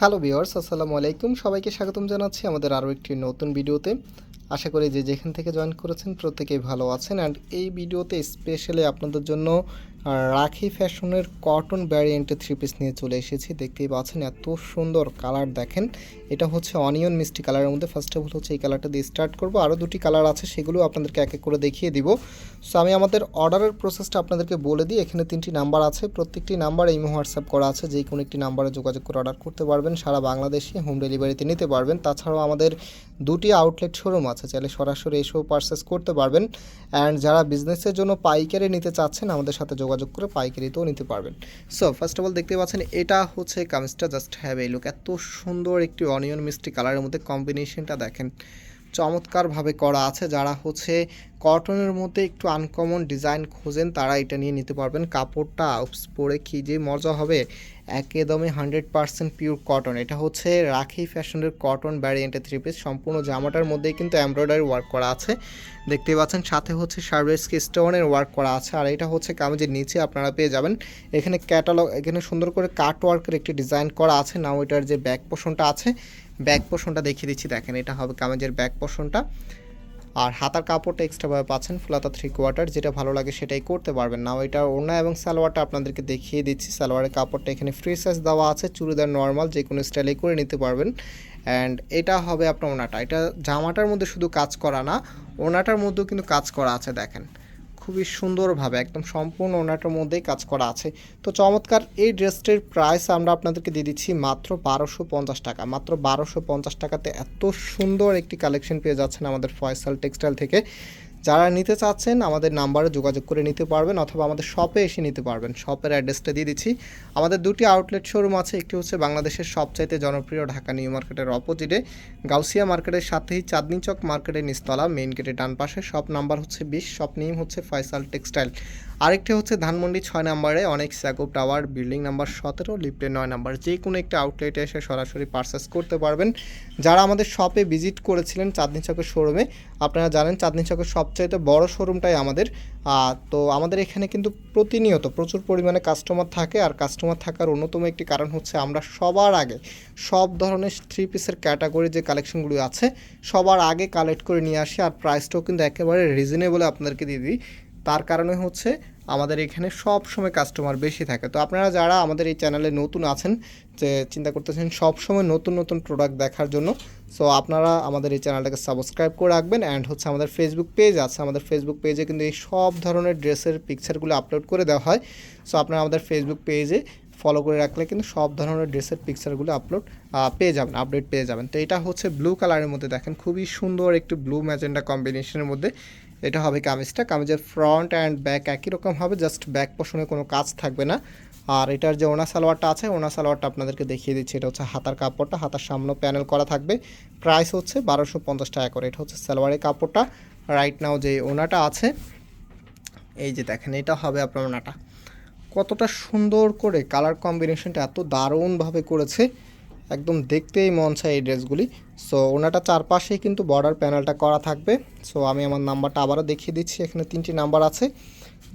Hello বিওর্স আসসালামু আলাইকুম। সবাইকে স্বাগতম জানাচ্ছি আমাদের আরও একটি নতুন ভিডিওতে। আশা করি যে যেখান থেকে জয়েন করেছেন প্রত্যেকেই ভালো আছেন। অ্যান্ড এই ভিডিওতে স্পেশালি আপনাদের জন্য রাখি ফ্যাশনের কটন ভ্যারিয়েন্টের থ্রি পিস নিয়ে চলে এসেছি। দেখতেই পাচ্ছেন এত সুন্দর কালার দেখেন। এটা হচ্ছে অনিয়ন মিষ্টি কালারের মধ্যে। ফার্স্ট অফ অল হচ্ছে এই কালারটা দিয়ে স্টার্ট করব। আরও দুটি কালার আছে, সেগুলো আপনাদেরকে এক এক করে দেখিয়ে দিব। সো আমি আমাদের অর্ডারের প্রসেসটা আপনাদেরকে বলে দিই। এখানে তিনটি নাম্বার আছে। প্রত্যেকটি নাম্বার এই হোয়াটসঅ্যাপ করা আছে। যে কোনো একটি নাম্বারে যোগাযোগ করে অর্ডার করতে পারবেন। সারা বাংলাদেশে হোম ডেলিভারিতে নিতে পারবেন। তাছাড়াও আমাদের দুটি আউটলেট শোরুম আছে। চাইলে সরাসরি এসেও পারচেস করতে পারবেন। অ্যান্ড যারা বিজনেসের জন্য পাইকারি নিতে চাচ্ছেন, আমাদের সাথে যোগাযোগ করে পাইকারিতেও নিতে পারবেন। সো ফার্স্ট অফ অল দেখতে পাচ্ছেন, এটা হচ্ছে কামিজটা জাস্ট হ্যাভ এই লুক এত সুন্দর একটি অনিয়ন মিষ্টি কালারের মধ্যে কম্বিনেশনটা দেখেন। চমৎকারভাবে করা আছে যারা হচ্ছে কটনের মধ্যে একটু আনকমন ডিজাইন খোঁজেন, তারা এটা নিয়ে নিতে পারবেন। কাপড়টা পরে কি যে মজা হবে, একদমই হান্ড্রেড পার্সেন্ট পিওর কটন এটা হচ্ছে রাখি ফ্যাশনের কটন ভ্যারিয়েন্টের থ্রি পিস সম্পূর্ণ জামাটার মধ্যেই কিন্তু এমব্রয়ডারি ওয়ার্ক করা আছে। দেখতেই পাচ্ছেন, সাথে হচ্ছে সার্ভেসকি স্টোনের ওয়ার্ক করা আছে। আর এটা হচ্ছে কামিজের নিচে আপনারা পেয়ে যাবেন। এখানে ক্যাটালগ এখানে সুন্দর করে কাট ওয়ার্কের একটি ডিজাইন করা আছে। নাও এটার যে ব্যাক পোষণটা আছে ব্যাক পোষণটা দেখিয়ে দিচ্ছি। দেখেন, এটা হবে কামিজের ব্যাক পোষণটা আর হাতার কাপড়টা এক্সট্রাভাবে পাচ্ছেন ফুলাতা থ্রি কোয়ার্টার যেটা ভালো লাগে সেটাই করতে পারবেন। না ওইটা ওড়না এবং সালোয়ারটা আপনাদেরকে দেখিয়ে দিচ্ছি। সালোয়ারের কাপড়টা এখানে ফ্রি সাইজ দেওয়া আছে, চুড়িদার নর্মাল যে কোনো স্টাইলে করে নিতে পারবেন। অ্যান্ড এটা হবে আপনার ওনাটা এটা জামাটার মধ্যে শুধু কাজ করা না ওনাটার মধ্যেও কিন্তু কাজ করা আছে, দেখেন। খুবই সুন্দরভাবে একদম সম্পূর্ণ ওনাটার মধ্যেই কাজ করা আছে। তো চমৎকার এই ড্রেসটির প্রাইস আমরা আপনাদেরকে দিয়ে দিচ্ছি মাত্র বারোশো পঞ্চাশ টাকা। মাত্র বারোশো পঞ্চাশ টাকাতে এত সুন্দর একটি কালেকশন পেয়ে যাচ্ছেন আমাদের ফয়সাল টেক্সটাইল থেকে। যারা নিতে চাচ্ছেন, আমাদের নাম্বারে যোগাযোগ করে নিতে পারবেন অথবা আমাদের শপে এসে নিতে পারবেন। শপের অ্যাড্রেসটা দিয়ে দিচ্ছি। আমাদের দুটি আউটলেট শোরুম আছে, একটি হচ্ছে বাংলাদেশের সবচাইতে জনপ্রিয় ঢাকা নিউ মার্কেটের অপোজিটে, গাউসিয়া মার্কেটের সাথেই চাঁদনি চক মার্কেটের নিস্তলা মেইন গেটের ডান পাশে। শপ নাম্বার হচ্ছে বিশ শপ নেম হচ্ছে ফয়সাল টেক্সটাইল। আরেকটি হচ্ছে ধানমন্ডি ছয় নম্বরে অনেক স্যাকুপ টাওয়ার, বিল্ডিং নাম্বার সতেরো, লিফটের নয় নাম্বার। যে কোনো একটা আউটলেটে এসে সরাসরি পারচেস করতে পারবেন। যারা আমাদের শপে ভিজিট করেছিলেন চাঁদনি চকের শোরুমে আপনারা জানেন চাঁদনি চকের সবচাইতে বড় শোরুমটাই আমাদের। তো আমাদের এখানে কিন্তু প্রতিনিয়ত প্রচুর পরিমাণে কাস্টমার থাকে, আর কাস্টমার থাকার অন্যতম একটি কারণ হচ্ছে আমরা সবার আগে সব ধরনের থ্রি পিসের ক্যাটাগরি যে কালেকশনগুলো আছে, সবার আগে কালেক্ট করে নিয়ে আসি, আর প্রাইসটাও কিন্তু একেবারে রিজনেবলে আপনাদেরকে দিয়ে দিই। তার কারণে হচ্ছে আমাদের এখানে সব সময় কাস্টমার বেশি থাকে। তো আপনারা যারা আমাদের এই চ্যানেলে নতুন আছেন, যে চিন্তা করতেছেন সব সময় নতুন নতুন প্রোডাক্ট দেখার জন্য সো আপনারা আমাদের এই চ্যানেলটাকে সাবস্ক্রাইব করে রাখবেন অ্যান্ড হচ্ছে আমাদের ফেসবুক পেজ আছে। আমাদের ফেসবুক পেজে কিন্তু এই সব ধরনের ড্রেসের পিকচারগুলো আপলোড করে দেওয়া হয়। সো আপনারা আমাদের ফেসবুক পেজে ফলো করে রাখলে কিন্তু সব ধরনের ড্রেসের পিকচারগুলো আপলোড পেয়ে যাবেন আপডেট পেয়ে যাবেন। তো এটা হচ্ছে ব্লু কালারের মধ্যে দেখেন, খুবই সুন্দর একটু ব্লু ম্যাজেন্ডা কম্বিনেশনের মধ্যে এটা হবে কামিজটা। কামিজের ফ্রন্ট অ্যান্ড ব্যাক একই রকম হবে জাস্ট ব্যাক পোষণে কোনো কাজ থাকবে না। আর এটার যে ওনা সালোয়ারটা আছে, ওনা সালোয়ারটা আপনাদেরকে দেখিয়ে দিচ্ছি। এটা হচ্ছে হাতার কাপড়টা, হাতার সামনে প্যানেল করা থাকবে। প্রাইস হচ্ছে বারোশো পঞ্চাশ টাকা করে। এটা হচ্ছে সালোয়ারের কাপড়টা। রাইট নাও যে ওনাটা আছে, এই যে দেখেন, এটা হবে আপনার ওনাটা। কতটা সুন্দর করে কালার কম্বিনেশনটা এত দারুণভাবে করেছে, একদম দেখতেই মন চায় এই ড্রেসগুলি। সো ওনাটা চারপাশেই কিন্তু বর্ডার প্যানেলটা করা থাকবে। সো আমি আমার নাম্বারটা আবারও দেখিয়ে দিচ্ছি, এখানে তিনটি নাম্বার আছে।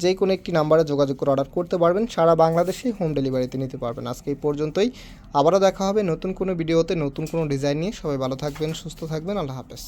যে কোনো একটি নাম্বারে যোগাযোগ করে অর্ডার করতে পারবেন, সারা বাংলাদেশেই হোম ডেলিভারিতে নিতে পারবেন। আজকে এই পর্যন্তই। আবারও দেখা হবে নতুন কোনো ভিডিওতে নতুন কোনো ডিজাইন নিয়ে। সবাই ভালো থাকবেন, সুস্থ থাকবেন। আল্লাহ হাফেজ।